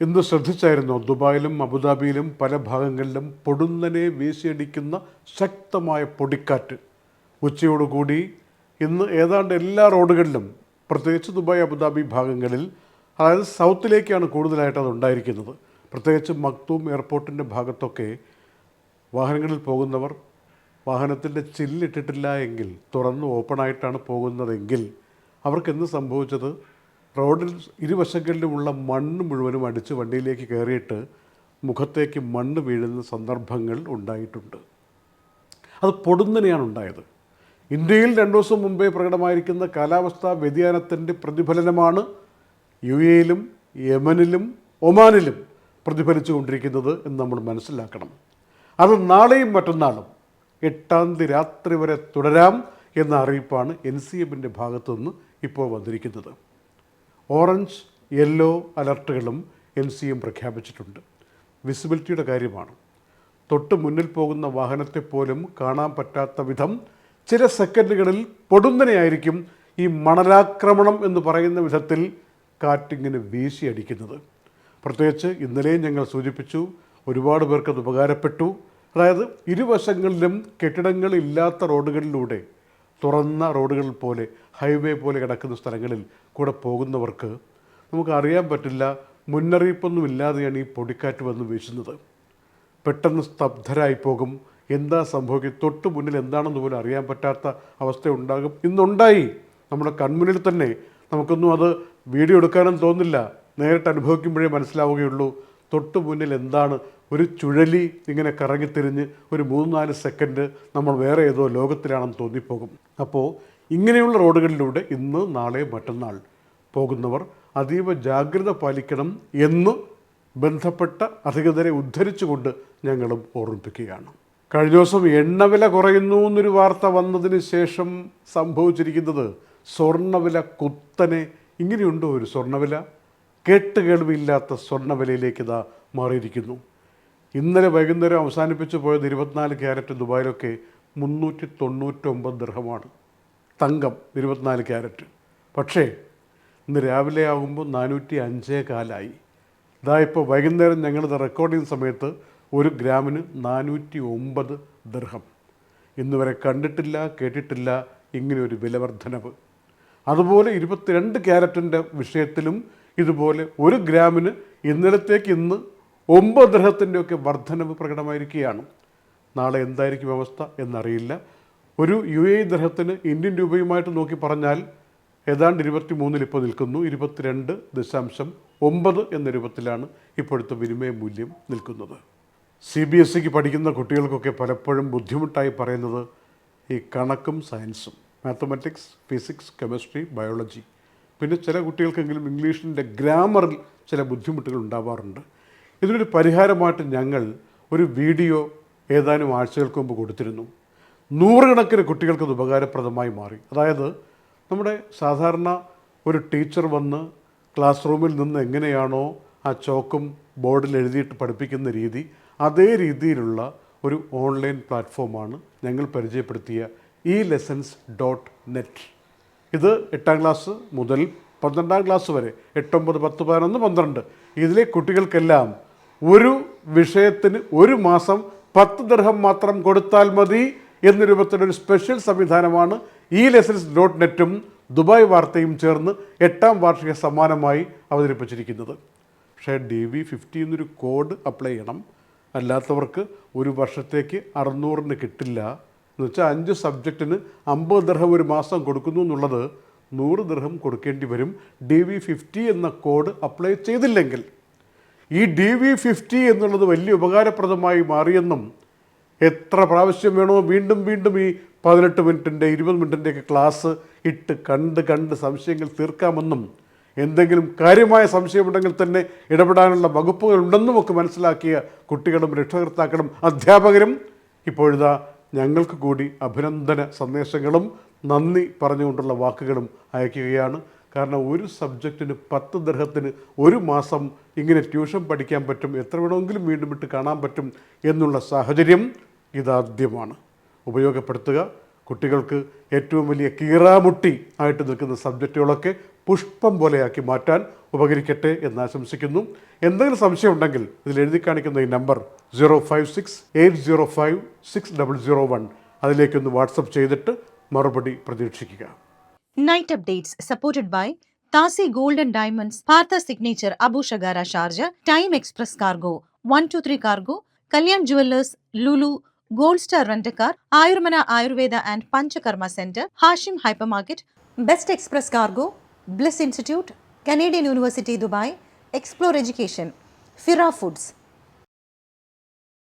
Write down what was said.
ഇന്ന് ശ്രദ്ധിച്ചായിരുന്നു ദുബായിലും അബുദാബിയിലും പല ഭാഗങ്ങളിലും പൊടുന്നനെ വീശിയടിക്കുന്ന ശക്തമായ പൊടിക്കാറ്റ്. ഉച്ചയോടുകൂടി ഇന്ന് ഏതാണ്ട് എല്ലാ റോഡുകളിലും പ്രത്യേകിച്ച് ദുബായ് അബുദാബി ഭാഗങ്ങളിൽ അതായത് സൗത്തിലേക്കാണ് കൂടുതലായിട്ട് അത് ഉണ്ടായിരിക്കുന്നത്. പ്രത്യേകിച്ച് മക്തൂം എയർപോർട്ടിന്റെ ഭാഗത്തൊക്കെ വാഹനങ്ങളിൽ പോകുന്നവർ വാഹനത്തിന്റെ ചില്ലിട്ടിട്ടില്ല എങ്കിൽ തുറന്ന് ഓപ്പണായിട്ടാണ് പോകുന്നതെങ്കിൽ അവർക്ക് എന്ത് സംഭവിച്ചത്? റോഡിൽ ഇരുവശങ്ങളിലുമുള്ള മണ്ണ് മുഴുവനും അടിച്ച് വണ്ടിയിലേക്ക് കയറിയിട്ട് മുഖത്തേക്ക് മണ്ണ് വീഴുന്ന സന്ദർഭങ്ങൾ ഉണ്ടായിട്ടുണ്ട്. അത് പൊടുന്നനെയാണ് ഉണ്ടായത്. ഇന്ത്യയിൽ രണ്ടു ദിവസം മുമ്പേ പ്രകടമായിരിക്കുന്ന കാലാവസ്ഥാ വ്യതിയാനത്തിന്റെ പ്രതിഫലനമാണ് യു എയിലും യമനിലും ഒമാനിലും പ്രതിഫലിച്ചു കൊണ്ടിരിക്കുന്നത് എന്ന് നമ്മൾ മനസ്സിലാക്കണം. അത് നാളെയും മറ്റന്നാളും എട്ടാം തീയതി രാത്രി വരെ തുടരാം എന്ന അറിയിപ്പാണ് എൻ സി എമ്മിന്റെ ഭാഗത്തുനിന്ന് ഇപ്പോൾ വന്നിരിക്കുന്നത്. ഓറഞ്ച് യെല്ലോ അലർട്ടുകളും എൻ സി എം പ്രഖ്യാപിച്ചിട്ടുണ്ട്. വിസിബിലിറ്റിയുടെ കാര്യമാണ്. തൊട്ട് മുന്നിൽ പോകുന്ന വാഹനത്തെ പോലും കാണാൻ പറ്റാത്ത വിധം ചില സെക്കൻഡുകളിൽ പൊടുന്നനെയായിരിക്കും ഈ മണലാക്രമണം എന്ന് പറയുന്ന വിധത്തിൽ കാറ്റിങ്ങനെ വീശിയടിക്കുന്നത്. പ്രത്യേകിച്ച് ഇന്നലെയും ഞങ്ങൾ സൂചിപ്പിച്ചു ഒരുപാട് പേർക്കത് ഉപകാരപ്പെട്ടു. അതായത് ഇരുവശങ്ങളിലും കെട്ടിടങ്ങളില്ലാത്ത റോഡുകളിലൂടെ തുറന്ന റോഡുകൾ പോലെ ഹൈവേ പോലെ കിടക്കുന്ന സ്ഥലങ്ങളിൽ കൂടെ പോകുന്നവർക്ക് നമുക്ക് അറിയാൻ പറ്റില്ല മുന്നറിയിപ്പൊന്നും ഇല്ലാതെയാണ് ഈ പൊടിക്കാറ്റ് വന്ന് വീശുന്നത്. പെട്ടെന്ന് സ്തബ്ധരായി പോകും. എന്താ സംഭവിക്കും തൊട്ട് മുന്നിൽ എന്താണെന്ന് പോലും അറിയാൻ പറ്റാത്ത അവസ്ഥ ഉണ്ടാകും. ഇന്നുണ്ടായി. നമ്മുടെ കൺമുന്നിൽ തന്നെ നമുക്കൊന്നും അത് വീഡിയോ എടുക്കാനും തോന്നില്ല. നേരിട്ട് അനുഭവിക്കുമ്പോഴേ മനസ്സിലാവുകയുള്ളൂ. തൊട്ട് മുന്നിൽ എന്താണ് ഒരു ചുഴലി ഇങ്ങനെ കറങ്ങിത്തിരിഞ്ഞ് ഒരു മൂന്ന് നാല് സെക്കൻഡ് നമ്മൾ വേറെ ഏതോ ലോകത്തിലാണെന്ന് തോന്നിപ്പോകും. അപ്പോൾ ഇങ്ങനെയുള്ള റോഡുകളിലൂടെ ഇന്ന് നാളെ മറ്റന്നാൾ പോകുന്നവർ അതീവ ജാഗ്രത പാലിക്കണം എന്ന് ബന്ധപ്പെട്ട അധികൃതരെ ഉദ്ധരിച്ചുകൊണ്ട് ഞങ്ങളും ഓർമ്മിപ്പിക്കുകയാണ്. കഴിഞ്ഞ ദിവസം എണ്ണവില കുറയുന്നു എന്നൊരു വാർത്ത വന്നതിന് ശേഷം സംഭവിച്ചിരിക്കുന്നത് സ്വർണവില കുത്തനെ. ഇങ്ങനെയുണ്ടോ ഒരു സ്വർണവില? കേട്ടുകേൾവില്ലാത്ത സ്വർണവിലയിലേക്ക് ഇതാ മാറിയിരിക്കുന്നു. ഇന്നലെ വൈകുന്നേരം അവസാനിപ്പിച്ചു പോയത് ഇരുപത്തിനാല് ക്യാരറ്റ് ദുബായിലൊക്കെ മുന്നൂറ്റി തൊണ്ണൂറ്റൊമ്പത് ദൃഹമാണ് തങ്കം ഇരുപത്തിനാല് ക്യാരറ്റ്. പക്ഷേ ഇന്ന് രാവിലെ ആകുമ്പോൾ നാനൂറ്റി അഞ്ചേ കാലായി. ഇതാ ഇപ്പോൾ വൈകുന്നേരം ഞങ്ങളിത് റെക്കോർഡിങ് സമയത്ത് ഒരു ഗ്രാമിന് നാനൂറ്റി ഒമ്പത് ദൃഹം ഇന്ന് വരെ കണ്ടിട്ടില്ല കേട്ടിട്ടില്ല ഇങ്ങനെ ഒരു വിലവർദ്ധനവ്. അതുപോലെ ഇരുപത്തിരണ്ട് ക്യാരറ്റിന്റെ വിഷയത്തിലും ഇതുപോലെ ഒരു ഗ്രാമിന് ഇന്നലത്തേക്ക് ഇന്ന് ഒമ്പത് ഗ്രഹത്തിന്റെയൊക്കെ വർധനവ് പ്രകടമായിരിക്കുകയാണ്. നാളെ എന്തായിരിക്കും അവസ്ഥ എന്നറിയില്ല. ഒരു യു എ ഗ്രഹത്തിന് ഇന്ത്യൻ രൂപയുമായിട്ട് നോക്കി പറഞ്ഞാൽ ഏതാണ്ട് ഇരുപത്തി മൂന്നിൽ ഇപ്പോൾ നിൽക്കുന്നു. ഇരുപത്തിരണ്ട് ദശാംശം ഒമ്പത് എന്ന രൂപത്തിലാണ് ഇപ്പോഴത്തെ വിനിമയ മൂല്യം നിൽക്കുന്നത്. സി ബി എസ് സിക്ക് പഠിക്കുന്ന കുട്ടികൾക്കൊക്കെ പലപ്പോഴും ബുദ്ധിമുട്ടായി പറയുന്നത് ഈ കണക്കും സയൻസും. Mathematics physics chemistry biology. പിന്നെ ചില കുട്ടികൾക്കെങ്കിലും ഇംഗ്ലീഷിന്റെ ഗ്രാമറിൽ ചില ബുദ്ധിമുട്ടുകൾ ഉണ്ടാവാറുണ്ട്. ഇതിനൊരു പരിഹാരമായിട്ട് ഞങ്ങൾ ഒരു വീഡിയോ ഏതാനും ആഴ്ചകൾക്ക് മുമ്പ് കൊടുത്തിരുന്നു. നൂറുകണക്കിന് കുട്ടികൾക്ക് അത് ഉപകാരപ്രദമായി മാറി. അതായത് നമ്മുടെ സാധാരണ ഒരു ടീച്ചർ വന്ന് ക്ലാസ് റൂമിൽ നിന്ന് എങ്ങനെയാണോ ആ ചോക്കും ബോർഡിൽ എഴുതിയിട്ട് പഠിപ്പിക്കുന്ന രീതി അതേ രീതിയിലുള്ള ഒരു ഓൺലൈൻ പ്ലാറ്റ്ഫോമാണ് ഞങ്ങൾ പരിചയപ്പെടുത്തിയ ഇ ലെസൻസ് ഡോട്ട് നെറ്റ്. ഇത് എട്ടാം ക്ലാസ് മുതൽ പന്ത്രണ്ടാം ക്ലാസ് വരെ എട്ടൊമ്പത് പത്ത് പതിനൊന്ന് പന്ത്രണ്ട്. ഇതിലെ കുട്ടികൾക്കെല്ലാം ഒരു വിഷയത്തിന് ഒരു മാസം പത്ത് ദർഹം മാത്രം കൊടുത്താൽ മതി എന്ന രൂപത്തിലൊരു സ്പെഷ്യൽ സംവിധാനമാണ് ഈ ലെസൺസ് ഡോട്ട് നെറ്റും ദുബായ് വാർത്തയും ചേർന്ന് എട്ടാം വാർഷിക സമ്മാനമായി അവതരിപ്പിച്ചിരിക്കുന്നത്. പക്ഷേ ഡി വി ഫിഫ്റ്റി എന്നൊരു കോഡ് അപ്ലൈ ചെയ്യണം. അല്ലാത്തവർക്ക് ഒരു വർഷത്തേക്ക് അറുന്നൂറിന് കിട്ടില്ല. എന്ന് വെച്ചാൽ അഞ്ച് സബ്ജക്റ്റിന് അമ്പത് ദർഹം ഒരു മാസം കൊടുക്കുന്നു എന്നുള്ളത് നൂറ് ദർഹം കൊടുക്കേണ്ടി വരും. ഡി വി ഫിഫ്റ്റി എന്ന കോഡ് അപ്ലൈ ചെയ്തില്ലെങ്കിൽ ഈ ഡി വി ഫിഫ്റ്റി എന്നുള്ളത് വലിയ ഉപകാരപ്രദമായി മാറിയെന്നും എത്ര പ്രാവശ്യം വേണമോ വീണ്ടും വീണ്ടും ഈ പതിനെട്ട് മിനിറ്റിന്റെ ഇരുപത് മിനിറ്റിന്റെയൊക്കെ ക്ലാസ് ഇട്ട് കണ്ട് കണ്ട് സംശയങ്ങൾ തീർക്കാമെന്നും എന്തെങ്കിലും കാര്യമായ സംശയമുണ്ടെങ്കിൽ തന്നെ ഇടപെടാനുള്ള വകുപ്പുകൾ ഉണ്ടെന്നും ഒക്കെ മനസ്സിലാക്കിയ കുട്ടികളും രക്ഷകർത്താക്കളും അധ്യാപകരും ഇപ്പോഴിതാ ഞങ്ങൾക്ക് കൂടി അഭിനന്ദന സന്ദേശങ്ങളും നന്ദി പറഞ്ഞുകൊണ്ടുള്ള വാക്കുകളും അയക്കുകയാണ്. കാരണം ഒരു സബ്ജക്റ്റിന് പത്ത് ദർഹത്തിന് ഒരു മാസം ഇങ്ങനെ ട്യൂഷൻ പഠിക്കാൻ പറ്റും എത്ര വേണമെങ്കിലും വീണ്ടും വിട്ട് കാണാൻ പറ്റും എന്നുള്ള സാഹചര്യം ഇതാദ്യമാണ്. ഉപയോഗപ്പെടുത്തുക. കുട്ടികൾക്ക് ഏറ്റവും വലിയ കീറാമുട്ടി ആയിട്ട് നിൽക്കുന്ന സബ്ജക്റ്റുകളൊക്കെ പുഷ്പം പോലെയാക്കി മാറ്റാൻ ഉപകരിക്കട്ടെ എന്ന് ആശംസിക്കുന്നു. എന്തെങ്കിലും സംശയം ഉണ്ടെങ്കിൽ ഇതിൽ എഴുതി കാണിക്കുന്ന ഈ number zero five six eight zero five six double zero one അതിലേക്കൊന്ന് WhatsApp ചെയ്തിട്ട് മറുപടി പ്രതീക്ഷിക്കുക. Night updates supported by Tasi Gold and Diamonds, Partha Signature, Abu Shagara Sharjah, Time Express Cargo, 123 Cargo, Kalyan Jewelers, Lulu, Gold Star Rent-A-Car, Ayurmana Ayurveda and Panchakarma Center, Hashim Hypermarket, Best Express Cargo, Bliss Institute, Canadian University Dubai, Explore Education, Fira Foods,